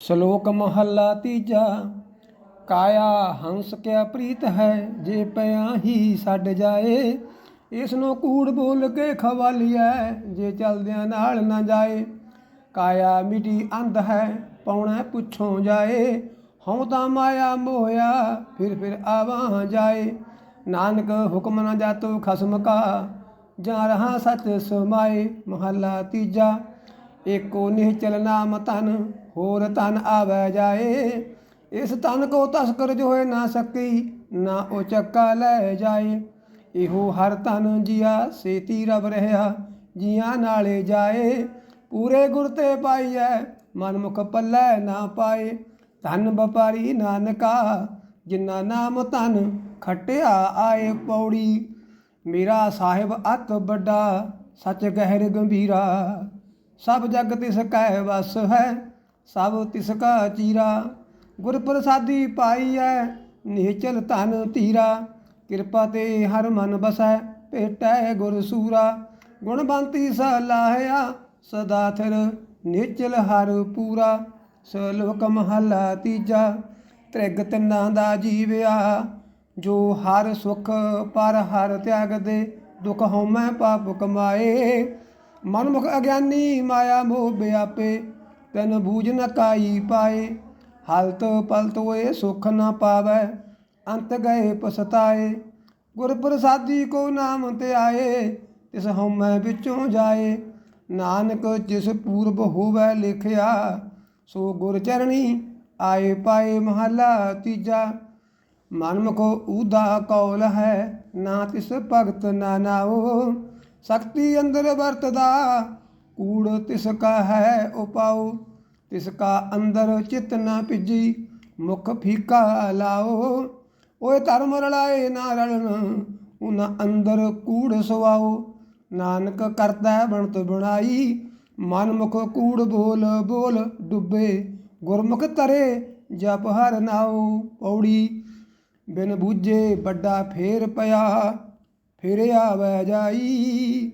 ਸ਼ਲੋਕ ਮਹੱਲਾ ਤੀਜਾ, ਕਾਇਆ ਹੰਸ ਕਿਆ ਪ੍ਰੀਤ ਹੈ ਜੇ ਪਿਆ ਹੀ ਛੱਡ ਜਾਏ, ਇਸ ਨੂੰ ਕੂੜ ਬੋਲ ਕੇ ਖਵਾਲੀਐ ਜੇ ਚਲਦਿਆਂ ਨਾਲ ਨਾ ਜਾਏ। ਕਾਇਆ ਮਿਟੀ ਅੰਧ ਹੈ, ਪੌਣਾ ਪੁੱਛੋਂ ਜਾਏ, ਹਉ ਤਾਂ ਮਾਇਆ ਮੋਹਿਆ, ਫਿਰ ਫਿਰ ਆਵਾਂ ਜਾਏ। ਨਾਨਕ ਹੁਕਮ ਨਾ ਜਾਤੋ ਖਸਮ ਕਾ, ਜਾ ਰਹਾ ਸਚ ਸਮਾਏ। ਮਹੱਲਾ ਤੀਜਾ ਏਕੋ ਨਿਹਚਲ ਨਾਮ ਤਨ ਹੋਰ ਤਨ ਆਵੈ ਜਾਏ। ਇਸ ਤਨ ਕੋ ਤਸਕਰ ਜੋਏ ਨਾ ਸਕੀ, ਨਾ ਉਹ ਚੱਕਾ ਲੈ ਜਾਏ। ਇਹੋ ਹਰ ਤਨ ਜੀਆ ਸੇਤੀ ਰਬ ਰਹਾ, ਜੀਆਂ ਨਾਲੇ ਜਾਏ। ਪੂਰੇ ਗੁਰ ਤੇ ਪਾਈਐ ਮਨ ਮੁਖ ਪੱਲੇ ਨਾ ਪਾਏ। ਧਨ ਵਪਾਰੀ ਨਾਨਕਾ ਜਿਨ੍ਹਾਂ ਨਾਮ ਧਨ ਖਟਿਆ ਆਏ ਪੌੜੀ। ਮੇਰਾ ਸਾਹਿਬ ਅਤ ਵੱਡਾ, ਸੱਚ ਗਹਿਰ ਗੰਭੀਰਾ। ਸਭ ਜਗ ਤਿਸ ਕੈ ਵਸ ਹੈ, ਸਭ ਤਿਸ ਕਾ ਚੀਰਾ। ਗੁਰ ਪ੍ਰਸਾਦੀ ਪਾਈ ਐ ਨਿਹਚਲ ਧਨ ਧੀਰਾ। ਕਿਰਪਾ ਤੇ ਹਰ ਮਨ ਬਸੈ, ਭੇਟੈ ਗੁਰ ਸੂਰਾ। ਗੁਣਵੰਤੀ ਸਲਾਹਿਆ ਸਦਾ ਥਿਰ ਨਿਹਚਲ ਹਰ ਪੂਰਾ। ਸਲੋਕ ਮਹਲਾ ਤੀਜਾ, ਤ੍ਰਿਗ ਤਿੰਨਾਂ ਦਾ ਜੀਵਿਆ। ਜੋ ਹਰ ਸੁਖ ਪਰ ਹਰ ਤਿਆਗ ਦੇ ਦੁਖ ਹਉਮੈ ਪਾਪ ਕਮਾਏ। ਮਨਮੁਖ ਅਗਿਆਨੀ ਮਾਇਆ ਮੋਹ ਵਿਆਪੇ ਤਨ ਬੂਝ ਨ ਕਾਈ ਪਾਏ। ਹਲਤ ਪਲਤ ਹੋਏ ਸੁਖ ਨ ਪਾਵੈ, ਅੰਤ ਗਏ ਪਸਤਾਏ ਗੁਰ ਪ੍ਰਸਾਦੀ ਕੋ ਨਾਮ ਤੇ ਆਏ ਤਿਸ ਹਉਮੈ ਵਿੱਚੋਂ ਜਾਏ। ਨਾਨਕ ਜਿਸ ਪੂਰਬ ਹੋਵੈ ਲਿਖਿਆ, ਸੋ ਗੁਰ ਚਰਣੀ ਆਏ ਪਾਏ ਮਹਲਾ ਤੀਜਾ। ਮਨਮੁਖ ਊਦਾ ਕੌਲ ਹੈ, ਨਾ ਤਿਸ ਭਗਤ ਨਾ ਨਾਓ ਸ਼ਕਤੀ ਅੰਦਰ ਵਰਤਦਾ। ਕੂੜ ਤਿਸ ਕਾ ਹੈ ਉਪਾਉ ਤਿਸ ਕਾ ਅੰਦਰ ਚਿਤ ਨਾ ਭਿਜੀ, ਮੁਖ ਫੀਕਾ ਲਾਓ। ਓਏ ਧਰਮ ਰਲਾਏ ਨਾ ਰਲਣ ਉਨਾ ਅੰਦਰ ਕੂੜ ਸਵਾਓ ਨਾਨਕ ਕਰਤਾ ਬਣਤ ਬਣਾਈ, ਮਨ ਮੁਖ ਕੂੜ ਬੋਲ ਬੋਲ ਡੁੱਬੇ, ਗੁਰਮੁਖ ਤਰੇ ਜਪ ਹਰ ਨਾਉ ਪੌੜੀ। ਬਿਨ ਬੂਝੇ ਵੱਡਾ ਫੇਰ ਪਿਆ ਫਿਰ ਆਵੈ ਜਾਈ।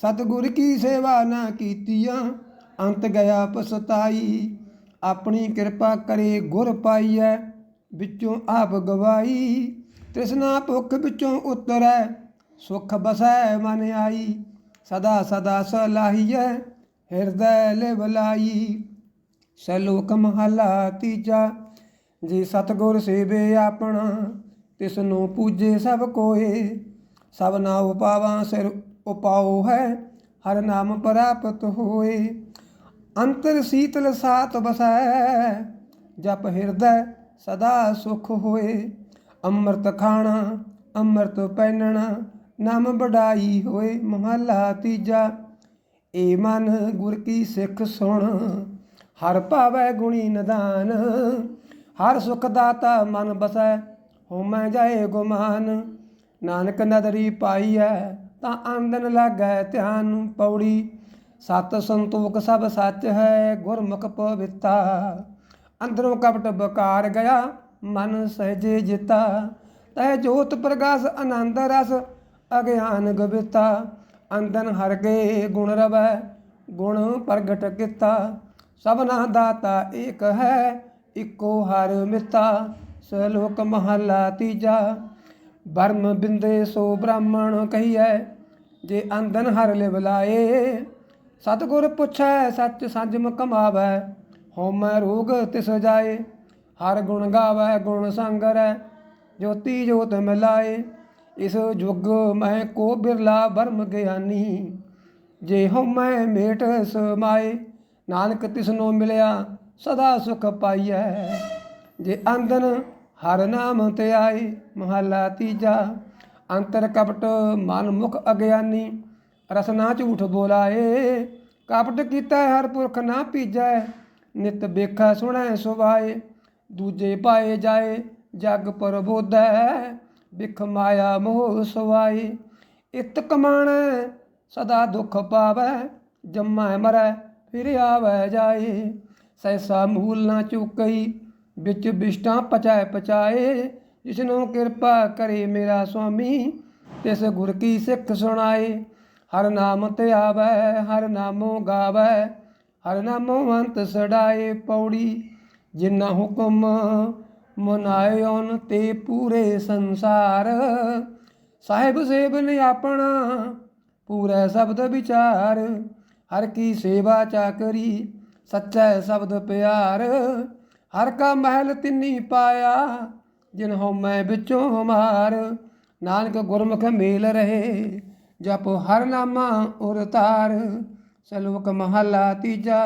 ਸਤਿਗੁਰ ਕੀ ਸੇਵਾ ਨਾ ਕੀਤੀਆਂ, ਅੰਤ ਗਿਆ ਪਸਤਾਈ ਆਪਣੀ ਕਿਰਪਾ ਕਰੇ ਗੁਰ ਪਾਈਐ, ਵਿੱਚੋਂ ਆਪ ਗਵਾਈ। ਤ੍ਰਿਸ਼ਨਾ ਭੁੱਖ ਵਿੱਚੋਂ ਉਤਰੈ, ਸੁਖ ਬਸੈ ਮਨ ਆਈ। ਸਦਾ ਸਦਾ ਸਲਾਹੀਐ, ਹਿਰਦੈ ਲਿਵਲਾਈ ਸਲੋਕ ਮਹਲਾ ਤੀਜਾ, ਜੇ ਸਤਗੁਰ ਸੇਵੇ ਆਪਣਾ ਤਿਸ ਨੂੰ ਪੂਜੇ ਸਭ ਕੋਏ। ਸਭ ਨਾ ਉਪਾਵਾਂ ਸਿਰ ਉਪਾਉ ਹੈ, ਹਰ ਨਾਮ ਪ੍ਰਾਪਤ ਹੋਏ। ਅੰਤਰ ਸੀਤਲ ਸਾਤ ਬਸੈ ਜਪ ਹਿਰਦੈ ਸਦਾ ਸੁਖ ਹੋਏ। ਅੰਮ੍ਰਿਤ ਖਾਣਾ, ਅੰਮ੍ਰਿਤ ਪਹਿਨਣਾ, ਨਾਮ ਬੜਾਈ ਹੋਏ ਮਹਲਾ ਤੀਜਾ। ਏ ਮਨ ਗੁਰ ਕੀ ਸਿੱਖ ਸੁਣ, ਹਰ ਭਾਵੈ ਗੁਣੀ ਨਦਾਨ। ਹਰ ਸੁਖ ਦਾਤਾ ਮਨ ਬਸੈ ਹੋਮੈ ਜਾਏ ਗੁਮਾਨ। ਨਾਨਕ ਨਦਰੀ ਪਾਈ ਪਾਈਐ ਤਾਂ ਆਂਦਨ ਲਾਗੈ ਧਿਆਨ ਪੌੜੀ। ਸਤ ਸੰਤੋਖ ਸਭ ਸੱਚ ਹੈ, ਗੁਰਮੁਖ ਪਵਿੱਤਾ। ਅੰਦਰੋਂ ਕਪਟ ਬਕਾਰ ਗਿਆ, ਮਨ ਸਹਿਜੇ ਜਿਤਾ। ਤੈ ਜੋਤ ਪ੍ਰਗਾਸ, ਆਨੰਦ ਰਸ, ਅਗਿਆਨ ਗਵਿਤਾ। ਅੰਦਨ ਹਰ ਗਏ ਗੁਣ ਰਵੈ, ਗੁਣ ਪ੍ਰਗਟ ਕੀਤਾ। ਸਭਨਾ ਦਾਤਾ ਏਕ ਹੈ, ਇਕੋ ਹਰ ਮਿਤਾ। ਸਲੋਕ ਮਹਲਾ ਤੀਜਾ। ਬਰਮ ਬਿੰਦੇ ਸੋ ਬ੍ਰਾਹਮਣ ਕਹੀਐ, ਜੇ ਅੰਦਨ ਹਰ ਲਿਵ ਲਾਏ। ਸਤਿਗੁਰ ਪੁੱਛੈ, ਸੱਚ ਸੰਜਮ ਕਮਾਵੈ, ਹਉਮੈ ਰੋਗ ਤਿਸ ਜਾਏ। ਹਰ ਗੁਣ ਗਾਵੈ, ਗੁਣ ਸੰਗਰੈ, ਜੋਤੀ ਜੋਤ ਮਿਲਾਏ। ਇਸ ਜੁਗ ਮੈਂ ਕੋ ਬਿਰਲਾ ਬਰਮ ਗਿਆਨੀ, ਜੇ ਹੋਮੈ ਮੇਟ ਸਮਾਏ। ਨਾਨਕ ਤਿਸਨੋ ਮਿਲਿਆ, ਸਦਾ ਸੁਖ ਪਾਈਐ। ਜੇ ਅੰਦਨ ਹਰ ਨਾਮ ਤੇ ਆਏ ਮਹਲਾ ਤੀਜਾ। ਅੰਤਰ ਕਪਟ ਮਨ ਮੁਖ ਅਗਿਆਨੀ ਰਸਨਾ ਝੂਠ ਬੋਲਾਏ। ਕਪਟ ਕੀਤਾ ਹਰ ਪੁਰਖ ਨਾ ਪੀਜੈ, ਨਿਤ ਵੇਖਾ ਸੁਣੈ ਸੁਭਾਏ। ਦੂਜੇ ਪਾਏ ਜਾਏ, ਜਗ ਪਰਬੋਧੈ ਵਿਖ ਮਾਇਆ ਮੋਹ ਸਵਾਏ ਇਤ ਕਮਾਣ, ਸਦਾ ਦੁਖ ਪਾਵੈ, ਜੰਮੈ ਮਰੈ, ਫਿਰ ਆਵੈ ਜਾਏ। ਸੈਸਾ ਮੂਲ ਨਾ ਚੁਕਈ ਵਿੱਚ ਬਿਸ਼ਟਾਂ ਪਚਾਏ ਪਚਾਏ ਜਿਸਨੂੰ ਕਿਰਪਾ ਕਰੇ ਮੇਰਾ ਸੁਆਮੀ, ਤਿਸ ਗੁਰ ਕੀ ਸਿੱਖ ਸੁਣਾਏ। ਹਰ ਨਾਮ ਤੇ ਆਵੈ, ਹਰ ਨਾਮੋ ਗਾਵੈ, ਹਰ ਨਾਮੋ ਅੰਤ ਸੜਾਏ ਪੌੜੀ। ਜਿਨ੍ਹਾਂ ਹੁਕਮ ਮਨਾਇਓਨ ਤੇ ਪੂਰੇ ਸੰਸਾਰ। ਸਾਹਿਬ ਸੇਬ ਨੇ ਆਪਣਾ, ਪੂਰਾ ਸ਼ਬਦ ਵਿਚਾਰ। ਹਰ ਕੀ ਸੇਵਾ ਚਾਕਰੀ ਸੱਚਾ ਸ਼ਬਦ ਪਿਆਰ। ਹਰ ਕਾ ਮਹਿਲ ਤਿੰਨੀ ਪਾਇਆ, ਜਿਨ ਹਉਮੈ ਵਿੱਚੋਂ ਮਾਰ ਨਾਨਕ ਗੁਰਮੁਖ ਮੇਲ ਰਹੇ, ਜਪ ਹਰ ਨਾਮਾ ਉਰ ਤਾਰ। ਸਲੋਕ ਮਹਲਾ ਤੀਜਾ,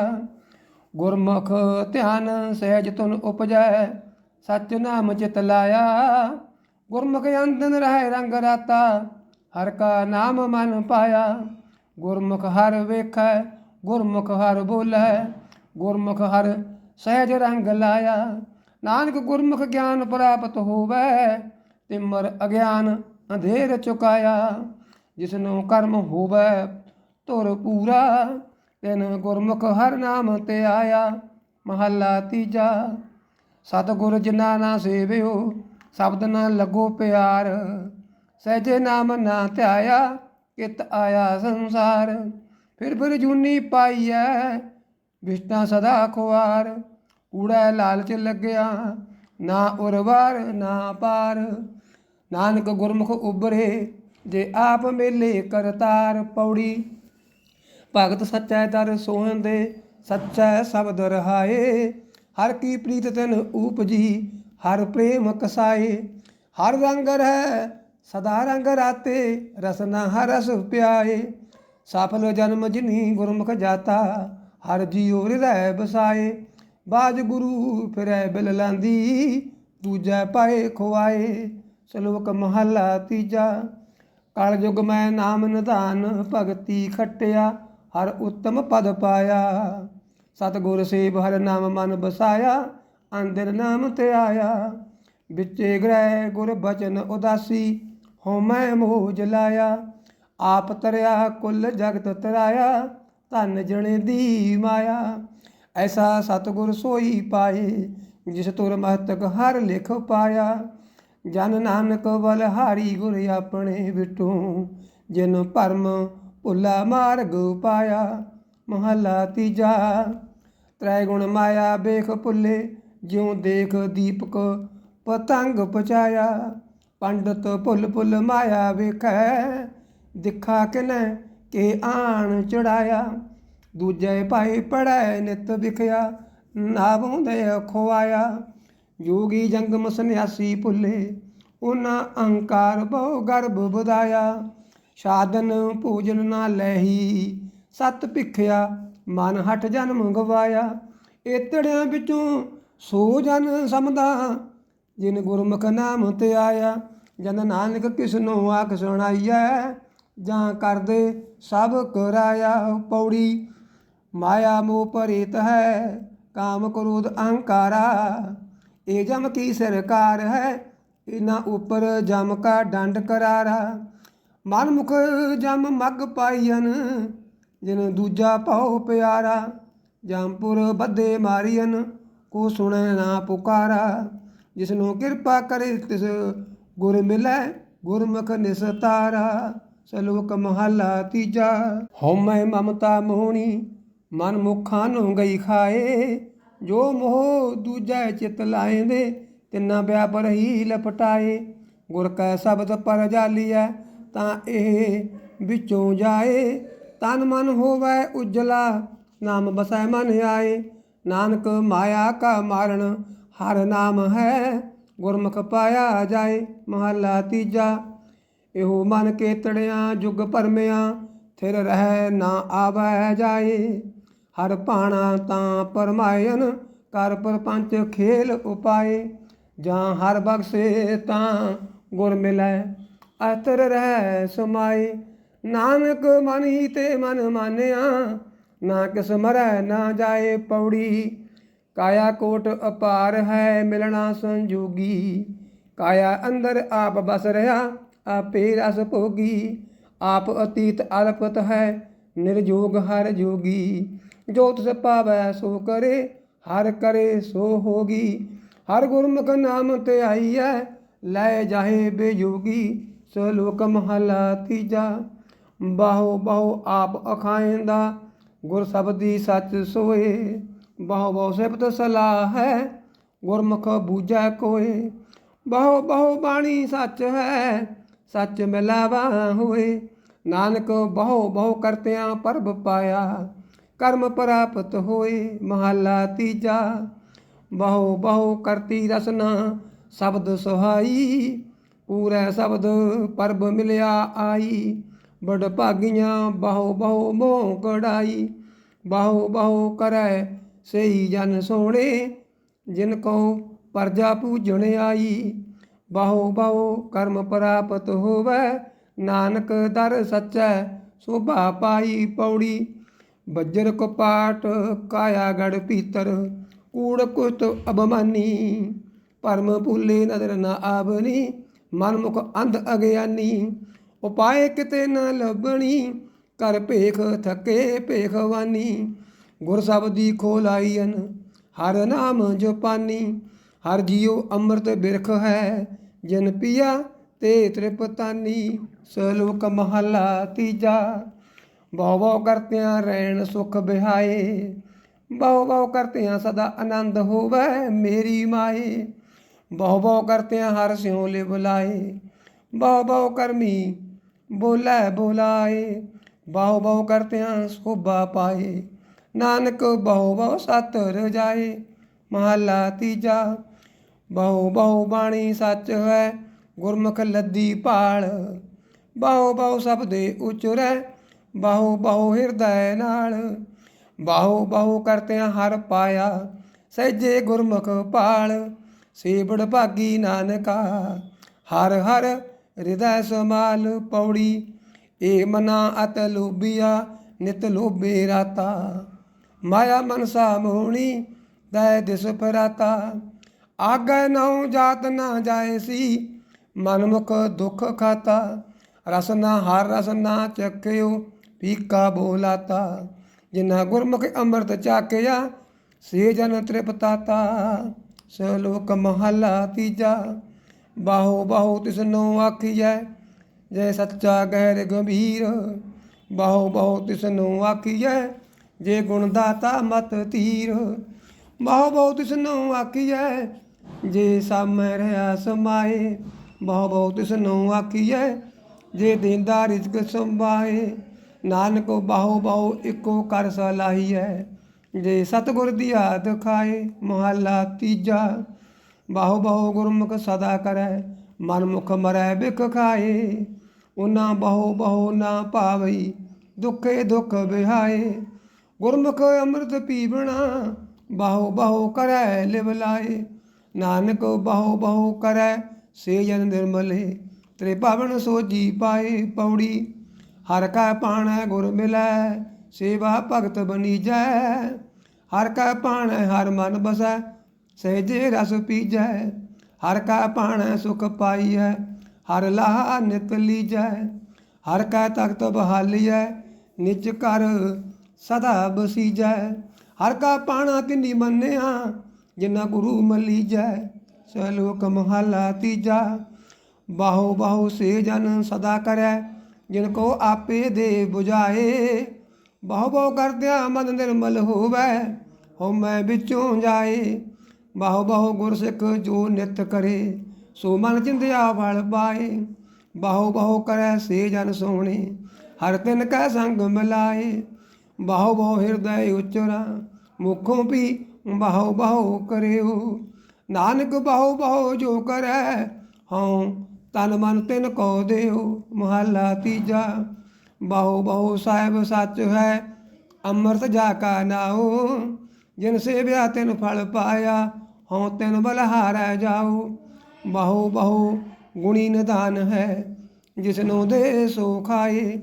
ਗੁਰਮੁਖ ਧਿਆਨ ਸਹਿਜ ਤੁਨ ਉਪਜੈ। ਸਚ ਨਾਮ ਚਿਤ ਲਾਇਆ, ਗੁਰਮੁਖ ਅੰਦਨ ਰਹਿ ਰੰਗ ਰਾਤਾ। ਹਰ ਕਾ ਨਾਮ ਮਨ ਪਾਇਆ, ਗੁਰਮੁਖ ਹਰ ਵੇਖੈ, ਗੁਰਮੁਖ ਹਰ ਬੋਲੇ। ਗੁਰਮੁਖ ਹਰ ਸਹਿਜ ਰੰਗ ਲਾਇਆ। ਨਾਨਕ ਗੁਰਮੁਖ ਗਿਆਨ ਪ੍ਰਾਪਤ ਹੋਵੇ, ਤਿਮਰ ਅਗਿਆਨ ਅੰਧੇਰ ਚੁਕਾਇਆ। ਜਿਸਨੂੰ ਕਰਮ ਹੋਵੇ, ਧੁਰ ਪੂਰਾ, ਤਿਨ ਗੁਰਮੁਖ ਹਰ ਨਾਮ ਤੇ ਆਇਆ, ਮਹੱਲਾ ਤੀਜਾ। ਸਤਿਗੁਰ ਜਿਨਾ ਨਾ ਸੇਵਿਓ, ਸ਼ਬਦ ਨਾ ਲੱਗੋ ਪਿਆਰ। ਸਹਿਜੇ ਨਾਮ ਨਾ ਧਿਆਇਆ, ਕਿਤ ਆਇਆ ਸੰਸਾਰ। ਫਿਰ ਫਿਰ ਜੂਨੀ ਪਾਈਐ ਵਿਸ਼ਟਾ ਸਦਾ ਖੁਆਰ, ਕੂੜਾ ਲਾਲਚ ਲੱਗਿਆ, ਨਾ ਉਰਵਾਰ, ਨਾ ਪਾਰ। ਨਾਨਕ ਗੁਰਮੁਖ ਉਬਰੇ ਜੇ ਆਪ ਮੇਲੇ ਕਰਤਾਰ ਪੌੜੀ। ਭਗਤ ਸੱਚੈ ਦਰ ਸੋਹੰਦੇ, ਸੱਚੈ ਸ਼ਬਦ ਰਹਾਏ। ਹਰ ਕੀ ਪ੍ਰੀਤ ਤਨ ਉਪਜੀ, ਹਰ ਪ੍ਰੇਮ ਕਸਾਏ। ਹਰ ਰੰਗ ਰਹਿ, ਸਦਾ ਰੰਗ ਰਾਤੇ ਰਸਨਾ ਹਰ ਪਿਆਏ। ਸਫਲ ਜਨਮ ਜਿਨੀ ਗੁਰਮੁਖ ਜਾਤਾ ਹਰ ਜੀਉ ਹਿਰਦੈ ਬਸਾਏ ਬਾਜ ਗੁਰੂ ਫਿਰੈ ਬਿਲ ਲਾਂਦੀ, ਦੂਜੈ ਪਾਏ ਖੁਆਏ। ਸ਼ਲੋਕ ਮਹਲਾ ਤੀਜਾ, ਕਲ ਯੁਗ ਮੈਂ ਨਾਮ ਨਿਧਾਨ, ਭਗਤੀ ਖਟਿਆ, ਹਰ ਉੱਤਮ ਪਦ ਪਾਇਆ। ਸਤਿਗੁਰ ਸੇਵ ਹਰ ਨਾਮ ਮਨ ਬਸਾਇਆ ਅੰਦਰ ਨਾਮ ਤੇ ਆਇਆ। ਵਿੱਚੇ ਗ੍ਰਹਿ ਗੁਰ ਬਚਨ ਉਦਾਸੀ ਹਉਮੈ ਮੋਹ ਜਲਾਇਆ। ਆਪ ਤਰਿਆ, ਕੁੱਲ ਜਗਤ ਤਰਾਇਆ। ਧਨ ਜਣੇ ਦੀ ਮਾਇਆ। ਐਸਾ ਸਤਿਗੁਰ ਸੋਈ ਪਾਏ, ਜਿਸ ਤੁਰ ਮਹਤਕ ਹਰ ਲਿਖ ਪਾਇਆ। ਜਨ ਨਾਨਕ ਬਲਹਾਰੀ ਗੁਰ ਆਪਣੇ ਵਿਟੂ ਜਿਨ ਭਰਮ ਭੁੱਲਾ ਮਾਰਗ ਪਾਇਆ। ਮਹਲਾ ਤੀਜਾ ਤ੍ਰੈ ਗੁਣ ਮਾਇਆ ਵੇਖ ਭੁੱਲੇ, ਜਿਉ ਦੇਖ ਦੀਪਕ ਪਤੰਗ ਪਚਾਇਆ ਪੰਡਤ ਭੁੱਲ ਭੁੱਲ ਮਾਇਆ ਵੇਖੈ, ਦਿਖਾ ਕਿਨੈ ਕੇ ਆਣ ਚੜਾਇਆ। ਦੂਜੇ ਭਾਈ ਪੜੈ ਨਿਤ ਵਿਖਿਆ ਨਾਵੋਂ ਦੇ ਖੋਆਇਆ। ਜੋਗੀ ਜੰਗਮ ਸੰਨਿਆਸੀ ਭੁੱਲੇ, ਉਹਨਾਂ ਅਹੰਕਾਰ ਬਹੁ ਗਰਭ ਵਧਾਇਆ। ਸਾਧਨ ਭੋਜਨ ਨਾ ਲੈਹੀ, ਸਤ ਭਿਖਿਆ, ਮਨ ਹਟ ਜਨਮ ਗਵਾਇਆ। ਏਤੜਿਆਂ ਵਿੱਚੋਂ ਸੋ ਜਨ ਸਮਦਾ, ਜਿਨ ਗੁਰਮੁਖ ਨਾਮ ਤੇ ਆਇਆ। ਜਨ ਨਾਨਕ ਕਿਸਨੋ ਆਖ ਸੁਣਾਈਐ ਜਾਂ ਕਰਦੇ ਸਭ ਕਰਾਇਆ ਪੌੜੀ। ਮਾਇਆ ਮੋਹ ਪਰਿਤ ਹੈ, ਕਾਮ ਕ੍ਰੋਧ ਅਹੰਕਾਰਾ। ਇਹ ਜਮ ਕੀ ਸਰਕਾਰ ਹੈ ਇਨਾ ਉਪਰ ਜਮ ਕਾ ਡੰਡ ਕਰਾਰਾ। ਮਨ ਮੁਖ ਜਮ ਮਗ ਪਾਈਨ ਜਿਨ ਦੂਜਾ ਪਾਉ ਪਿਆਰਾ। ਜਮਪੁਰ ਬੱਦੇ ਮਾਰੀਨ ਕੋ ਸੁਣੈ ਨਾ ਪੁਕਾਰਾ। ਜਿਸਨੂੰ ਕਿਰਪਾ ਕਰੇ ਤਿਸ ਗੁਰ ਮਿਲੈ, ਗੁਰਮੁਖ ਨਿਸਤਾਰਾ। ਸਲੋਕ ਮਹਲਾ ਤੀਜਾ। ਹਉਮੈ ਮਮਤਾ ਮੋਹਣੀ, ਮਨ ਮੁਖਾਂ ਨੂੰ ਗਈ ਖਾਏ। ਜੋ ਮੋਹ ਦੂਜੈ ਚਿਤ ਲਾਏਂਦੇ ਤਿੰਨਾ ਵਿਆਪਰ ਹੀ ਲਪਟਾਏ। ਗੁਰ ਕੈ ਸ਼ਬਦ ਪਰ ਜਾਲੀਐ, ਤਾਂ ਇਹ ਵਿੱਚੋਂ ਜਾਏ। ਤਨ ਮਨ ਹੋਵੇ ਉਜਲਾ, ਨਾਮ ਬਸੈ ਮਨ ਆਏ। ਨਾਨਕ ਮਾਇਆ ਕਾ ਮਾਰਨ ਹਰ ਨਾਮ ਹੈ ਗੁਰਮੁਖ ਪਾਇਆ ਜਾਏ। ਮਹਲਾ ਤੀਜਾ। ਇਹੋ ਮਨ ਕੇਤੜਿਆਂ ਜੁਗ ਭਰਮਿਆਂ ਥਿਰ ਰਹਿ ਨਾ ਆਵੈ ਜਾਏ। ਹਰ ਭਾਣਾ ਤਾਂ ਪਰਮਾਇਨ ਕਰ ਪਰਪੰਚ ਖੇਲ ਉਪਾਏ। ਜਾਂ ਹਰ ਬਖਸ਼ੇ ਤਾਂ ਗੁਰ ਮਿਲੈ, ਅਤਰ ਰਹਿ ਸਮਾਏ। ਨਾਨਕ ਮਨ ਹੀ ਤੇ ਮਨ ਮਾਨਿਆ, ਨਾ ਕਿਸ ਮਰੈ ਨਾ ਜਾਏ ਪੌੜੀ। ਕਾਇਆ ਕੋਟ ਅਪਾਰ ਹੈ ਮਿਲਣਾ ਸੰਜੋਗੀ, ਕਾਇਆ ਅੰਦਰ ਆਪ ਬਸ ਰਿਹਾ ਆਪੇ ਰਸ ਭੋਗੀ, ਆਪ ਅਤੀਤ ਅਲਪਤ ਹੈ, ਨਿਰਜੋਗ ਹਰ ਜੋਗੀ। ਜੋ ਤਿਸ ਪਾਵੈ ਸੋ ਕਰੇ, ਹਰ ਕਰੇ ਸੋ ਹੋਗੀ। ਹਰ ਗੁਰਮੁਖ ਨਾਮ ਤੇ ਆਈਐ, ਲੈ ਜਾਹੇ ਬੇਯੋਗੀ ਸਲੋਕ ਮਹਲਾ ਤੀਜਾ। ਬਾਹੋ ਬਾਹੋ ਆਪ ਅਖਾਇਂਦਾ, ਗੁਰ ਸਬਦੀ ਸੱਚ ਸੋਏ। ਬਾਹੋ ਬਹੁ ਸਿਫਤ ਸਲਾਹ ਹੈ ਗੁਰਮੁਖ ਬੂਝੈ ਕੋਏ। ਬਹੁ ਬਹੁ ਬਾਣੀ ਸੱਚ ਹੈ ਸੱਚ ਮਿਲਾਵਾ ਹੋਏ। ਨਾਨਕ ਬਹੁ ਬਹੁ ਕਰਤਿਆਂ ਪਰਬ ਪਾਇਆ। ਕਰਮ ਪ੍ਰਾਪਤ ਹੋਏ ਮਹੱਲਾ ਤੀਜਾ। ਬਹੁ ਬਹੁ ਕਰਤੀ ਰਸਨਾ ਸ਼ਬਦ ਸੁਹਾਈ। ਪੂਰੇ ਸ਼ਬਦ ਪਰਬ ਮਿਲਿਆ ਆਈ। ਬੜ ਭਾਗੀਆਂ ਬਹੁ ਬਹੁ ਮੋਹ ਕੜਾਈ ਬਹੁ ਬਹੁ ਕਰੈ ਸਹੀ ਜਨ ਸੋਹਣੇ। ਜਿਨ ਕੋ ਪਰਜਾ ਪੂਜਣ ਆਈ। ਬਹੁ ਬਹੁ ਕਰਮ ਪ੍ਰਾਪਤ ਹੋਵੇ, ਨਾਨਕ ਦਰ ਸੱਚੈ, ਸੋਭਾ ਪਾਈ ਪੌੜੀ। ਬੱਜਰ ਕਪਾਟ ਕਾਇਆ ਗੜ ਪੀਤਰ ਕੂੜ ਕੁਤ ਅਬਮਾਨੀ ਪਰਮ ਭੁੱਲੇ ਨਦਰ ਨਾ ਆਵਨੀ, ਮਨ ਮੁਖ ਅੰਧ ਅਗਿਆਨੀ। ਉਪਾਏ ਕਿਤੇ ਨਾ ਲੱਭਣੀ, ਕਰ ਭੇਖ ਥਕੇ ਭੇਖਵਾਨੀ। ਗੁਰ ਸਬਦੀ ਖੋਲਾਈਨ ਹਰ ਨਾਮ ਜਪਾਨੀ। ਹਰ ਜੀਉ ਅੰਮ੍ਰਿਤ ਬਿਰਖ ਹੈ, ਜਿਨ ਪੀਆ ਤੇ ਤ੍ਰਿਪਤਾਨੀ ਸਲੋਕ ਮਹਲਾ ਤੀਜਾ। ਬਹੁ ਬਹੁ ਕਰਤਿਆਂ ਰਹਿਣ ਸੁਖ ਬਿਹਾਏ, ਬਹੁ ਬਹੁ ਕਰਤਿਆਂ ਸਦਾ ਆਨੰਦ ਹੋਵੇ ਮੇਰੀ ਮਾਏ। ਬਹੁ ਬਹੁ ਕਰਤਿਆਂ ਹਰ ਸਿਉ ਲਿ ਬੁਲਾਏ ਬਹੁ ਬਹੁ ਕਰਮੀ ਬੋਲੇ ਬੁਲਾਏ। ਬਹੁ ਬਹੁ ਕਰਤਿਆਂ ਸੋਭਾ ਪਾਏ, ਨਾਨਕ ਬਹੁ ਬਹੁ ਸਤ ਰਜਾਏ, ਮਹਲਾ ਤੀਜਾ। ਬਹੁ ਬਹੁ ਬਾਣੀ ਸੱਚ ਹੈ, ਗੁਰਮੁਖ ਲੱਦੀ ਪਾਲ ਬਹੁ ਬਹੁ ਸਬਦੇ ਉਚਰੈ ਬਹੁ ਬਹੁ ਹਿਰਦੈ ਨਾਲ। ਬਹੁ ਬਹੁ ਕਰਤਿਆਂ ਹਰ ਪਾਇਆ, ਸਹਿਜੇ ਗੁਰਮੁਖ ਪਾਲ ਸੇਵੜ ਭਾਗੀ ਨਾਨਕਾ, ਹਰ ਹਰ ਹਿਰਦੈ ਸਮਾਲ ਪੌੜੀ। ਏ ਮਨਾ ਅਤ ਲੋਭੀਆ, ਨਿਤ ਲੋਭੇ ਰਾਤਾ। ਮਾਇਆ ਮਨਸਾ ਮੋਹਣੀ, ਦੈ ਦਿਸ ਫਰਾਤਾ ਆਗੈ ਨਉ ਜਾਤ ਨਾ ਜਾਏ ਸੀ ਮਨਮੁਖ ਦੁਖ ਖਾਤਾ ਰਸਨਾ ਹਰ ਰਸਨਾ ਚੱਕਿਓ, ਪੀਕਾ ਬੋਲਾਤਾ ਜਿਨਾ ਗੁਰਮੁਖ ਅੰਮ੍ਰਿਤ ਚਾਕਿਆ, ਸੇ ਜਨ ਤ੍ਰਿਪਤਾਤਾ। ਸਲੋਕ ਮਹਲਾ ਤੀਜਾ, ਬਾਹੋ ਬਾਹੋ ਤਿਸਨੋ ਆਖੀਐ, ਜੈ ਸੱਚਾ ਗਹਿਰ ਗੰਭੀਰ, ਬਾਹੋ ਬਾਹੋ ਤਿਸਨੋ ਆਖੀਐ, ਜੇ ਗੁਣ ਦਾਤਾ ਮਤ ਤੀਰ ਬਾਹੋ ਬਾਹੋ ਤਿਸਨੋ ਆਖੀਐ ਜੇ ਸਾਮੈ ਰਹਾ ਸਮਾਏ, ਬਾਹੋ ਬਾਹੋ ਤਿਸਨੋ ਆਖੀਐ, ਜੇ ਦੇਂਦਾ ਰਿਜ਼ਕ ਸੰਭਾਏ, ਨਾਨਕ ਬਾਹੋ ਬਾਹੋ ਇੱਕੋ ਕਰ ਸਲਾਹੀਐ ਜੇ ਸਤਿਗੁਰ ਦੀ ਆਦ ਖਾਏ, ਮਹਲਾ ਤੀਜਾ, ਬਾਹੋ ਬਾਹੋ ਗੁਰਮੁਖ ਸਦਾ ਕਰੈ ਮਨ ਮੁਖ ਮਰੈ ਬਿਖ ਖਾਏ। ਉਨਾ ਬਾਹੋ ਬਾਹੋ ਨਾ ਭਾਵਈ, ਦੁਖੇ ਦੁਖ ਵਿਹਾਏ। ਗੁਰਮੁਖ ਅੰਮ੍ਰਿਤ ਪੀਵਣਾ, ਬਾਹੋ ਬਾਹੋ ਕਰੈ ਲਿਵ ਲਾਏ। ਨਾਨਕ ਬਹੁ ਬਹੁ ਕਰੈ ਸੇ ਜਨ ਨਿਰਮਲੇ ਤੇਰੇ ਪਾਵਨ ਸੋਜੀ ਪਾਏ ਪੌੜੀ। ਹਰ ਕਾ ਪਾਣੈ ਗੁਰ ਮਿਲੈ, ਸੇਵਾ ਭਗਤ ਬਨੀਜੈ। ਹਰ ਕਾ ਪਾਣੈ ਹਰ ਮਨ ਬਸੈ, ਸਹਿਜੇ ਰਸ ਪੀਜੈ। ਹਰ ਕਾ ਪਾਣੈ ਸੁਖ ਪਾਈਐ, ਹਰ ਲਾਹ ਨਿਤ ਲੀਜੈ। ਹਰ ਕਾ ਤਖਤ ਬਹਾਲੀਐ, ਨਿਜ ਕਰ ਸਦਾ ਬਸੀਜੈ। ਹਰ ਕਾ ਪਾਣਾ ਤਿਨੀ ਮੰਨਿਆ ਜਿਨਾ ਗੁਰੂ ਮਲੀਜੈ ਸਲੋਕ ਮਹਲਾ ਤੀਜਾ। ਬਾਹੋ ਬਾਹੋ ਸੇ ਜਨ ਸਦਾ ਕਰੈ, ਜਿਨ ਕੋ ਆਪੇ ਦੇ 부ਝਾਏ ਬਹੁ ਬਹੁ ਕਰਦਿਆਂ ਮਨ ਨਿਰਮਲ ਹੋਵੈ ਹਉਮੈ ਵਿੱਚੋਂ ਜਾਏ। ਬਾਹੋ ਬਹੁ ਗੁਰ ਸਿੱਖ ਜੋ ਨਿਤ ਕਰੇ, ਸੋ ਮਨ ਚਿੰਦਿਆ ਫਲ ਪਾਏ। ਬਾਹੋ ਬਹੁ ਕਰੈ ਸੇ ਜਨ ਸੋਹਣੇ, ਹਰ ਤਿਨ ਕੈ ਸੰਗ ਮਿਲਾਏ। ਬਾਹੋ ਬਹੁ ਹਿਰਦੈ ਉਚਰਾ, ਮੁਖੋਂ ਵੀ ਬਹੁ ਬਹੁ ਕਰਿਓ। ਨਾਨਕ ਬਹੁ ਬਹੁ ਜੋ ਕਰੈ, ਹਉ ਤਨ ਮਨ ਤਿਨ ਕੋ ਦਿਓ। ਮਹਲਾ ਤੀਜਾ ਬਹੁ ਬਹੁ ਸਾਹਿਬ ਸੱਚ ਹੈ, ਅੰਮ੍ਰਿਤ ਜਾ ਕਾ ਨਾਉ। ਜਿਨ ਸੇਵਿਆ ਤਿਨ ਫਲ ਪਾਇਆ, ਹਉ ਤਿਨ ਬਲਹਾਰੈ ਜਾਉ। ਬਹੁ ਬਹੁ ਗੁਣੀ ਨਿਧਾਨ ਹੈ ਜਿਸਨੂੰ ਦੇ ਸੋ ਖਾਏ।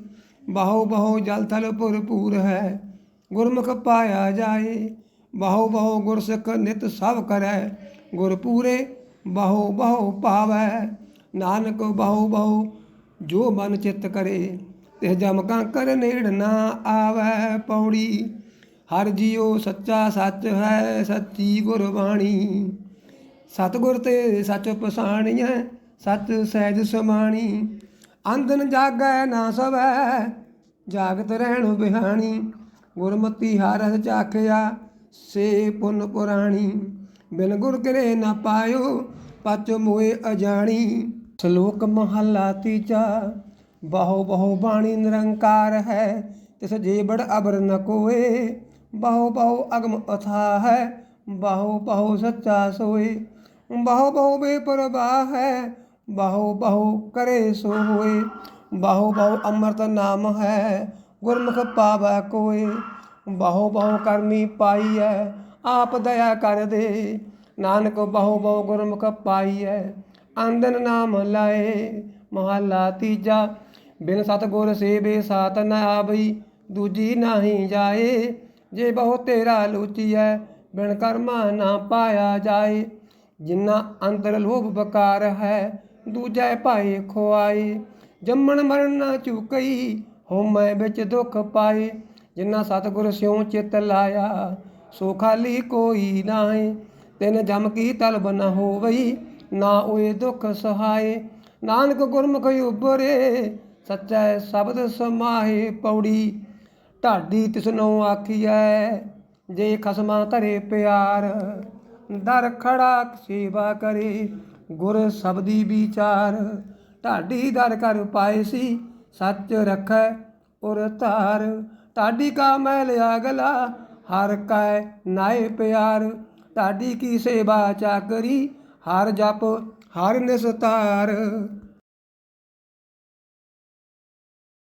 ਬਹੁ ਬਹੁ ਜਲ ਥਲ ਭਰਪੂਰ ਹੈ, ਗੁਰਮੁਖ ਪਾਇਆ ਜਾਏ। ਬਹੁ ਬਹੁ ਗੁਰ ਸਿੱਖ ਨਿਤ ਸਭ ਕਰੈ, ਗੁਰ ਪੂਰੇ ਬਹੁ ਬਹੁ ਪਾਵੈ ਨਾਨਕ ਬਹੁ ਬਹੁ ਜੋ ਮਨ ਚਿੱਤ ਕਰੇ ਤੇ ਜਮ ਕੰਕਰ ਨੇੜ ਨਾ ਆਵੈ ਪੌੜੀ। ਹਰ ਜੀਉ ਸੱਚਾ ਸੱਚ ਹੈ ਸੱਚੀ ਗੁਰਬਾਣੀ। ਸਤਿਗੁਰ ਤੇ ਸੱਚ ਪਛਾਣੀਐ ਸੱਚ ਸਹਿਜ ਸਮਾਣੀ। ਅੰਧਨ ਜਾਗੈ ਨਾ ਸਵੈ, ਜਾਗਤ ਰਹਿਣ ਬਿਹਾਣੀ। ਗੁਰਮਤੀ ਹਰਿ ਚਾਖਿਆ ਸੇ ਪੁਨ ਪੁਰਾਣੀ, ਬਿਨ ਗੁਰ ਕਰੇ ਨਾ ਪਾਇਓ, ਪਚ ਮੋਏ ਅਜਾਣੀ। ਸ਼ਲੋਕ ਮਹਲਾ ਤੀਜਾ, ਬਹੁ ਬਹੁ ਬਾਣੀ ਨਿਰੰਕਾਰ ਹੈ, ਤਿਸ ਜੀਵੜ ਅਬਰ ਨ ਕੋਏ। ਬਹੁ ਬਹੁ ਅਗਮ ਅਥਾ ਹੈ, ਬਹੁ ਬਹੁ ਸੱਚਾ ਸੋਏ। ਬਹੁ ਬਹੁ ਬੇਪਰਵਾਹ ਹੈ, ਬਹੁ ਬਹੁ ਕਰੇ ਸੋ ਹੋਏ। ਬਹੁ ਬਹੁ ਅੰਮ੍ਰਿਤ ਨਾਮ ਹੈ, ਗੁਰਮੁਖ ਪਾਵੈ ਕੋਏ। ਬਹੁ ਬਹੁ ਕਰਮੀ ਪਾਈਐ, ਆਪ ਦਇਆ ਕਰ ਦੇ ਨਾਨਕ ਬਹੁ ਬਹੁ ਗੁਰਮੁਖ ਪਾਈਐ ਆਂਦਨ ਨਾਮ ਲਾਏ। ਮਹਲਾ ਤੀਜਾ, ਬਿਨ ਸਤਗੁਰ ਸੇਵੇ ਸਾਤ ਨ ਆਵਈ, ਦੂਜੀ ਨਾਹੀ ਜਾਏ। ਜੇ ਬਹੁ ਤੇਰਾ ਲੂਚੀਐ, ਬਿਨ ਕਰਮਾ ਨਾ ਪਾਇਆ ਜਾਏ। ਜਿਨ੍ਹਾਂ ਅੰਦਰ ਲੋਭ ਬਕਾਰ ਹੈ, ਦੂਜੈ ਭਾਏ ਖੁਆਏ। ਜੰਮਣ ਮਰਨ ਨਾ ਚੁਕਈ ਹੋਮੈ ਵਿੱਚ ਦੁੱਖ ਪਾਏ। ਜਿਨ੍ਹਾਂ ਸਤਿਗੁਰ ਸਿਉ ਚਿਤ ਲਾਇਆ, ਸੋ ਖਾਲੀ ਕੋਈ ਨਾਹੀ। ਤਿਨ ਜਮ ਕੀ ਤਲਬ ਨ ਹੋਵਈ, ਨਾ ਓਏ ਦੁੱਖ ਸਹਾਏ। ਨਾਨਕ ਗੁਰਮੁਖ ਉਬਰੇ ਸੱਚੈ ਸ਼ਬਦ ਸਮਾਹੇ ਪੌੜੀ। ਢਾਡੀ ਤਿਸਨੋ ਆਖੀਐ, ਜੇ ਖਸਮਾ ਧਰੇ ਪਿਆਰ, ਦਰ ਖੜਾ ਸੇਵਾ ਕਰੇ। ਗੁਰ ਸਬਦੀ ਵਿਚਾਰ, ਢਾਡੀ ਦਰ ਕਰ ਪਾਏ ਸੀ, ਸੱਚ ਰਖੈ ਉਰ ਧਾਰ। ਢਾਡੀ ਕਾ ਮੈਲ ਅਗਲਾ ਹਰ ਕੈ ਨਾਏ ਪਿਆਰ। ਢਾਡੀ ਕੀ ਸੇਵਾ ਚਾਕਰੀ, ਹਰ ਜਪ, ਹਰ ਨਿਸਤਾਰ।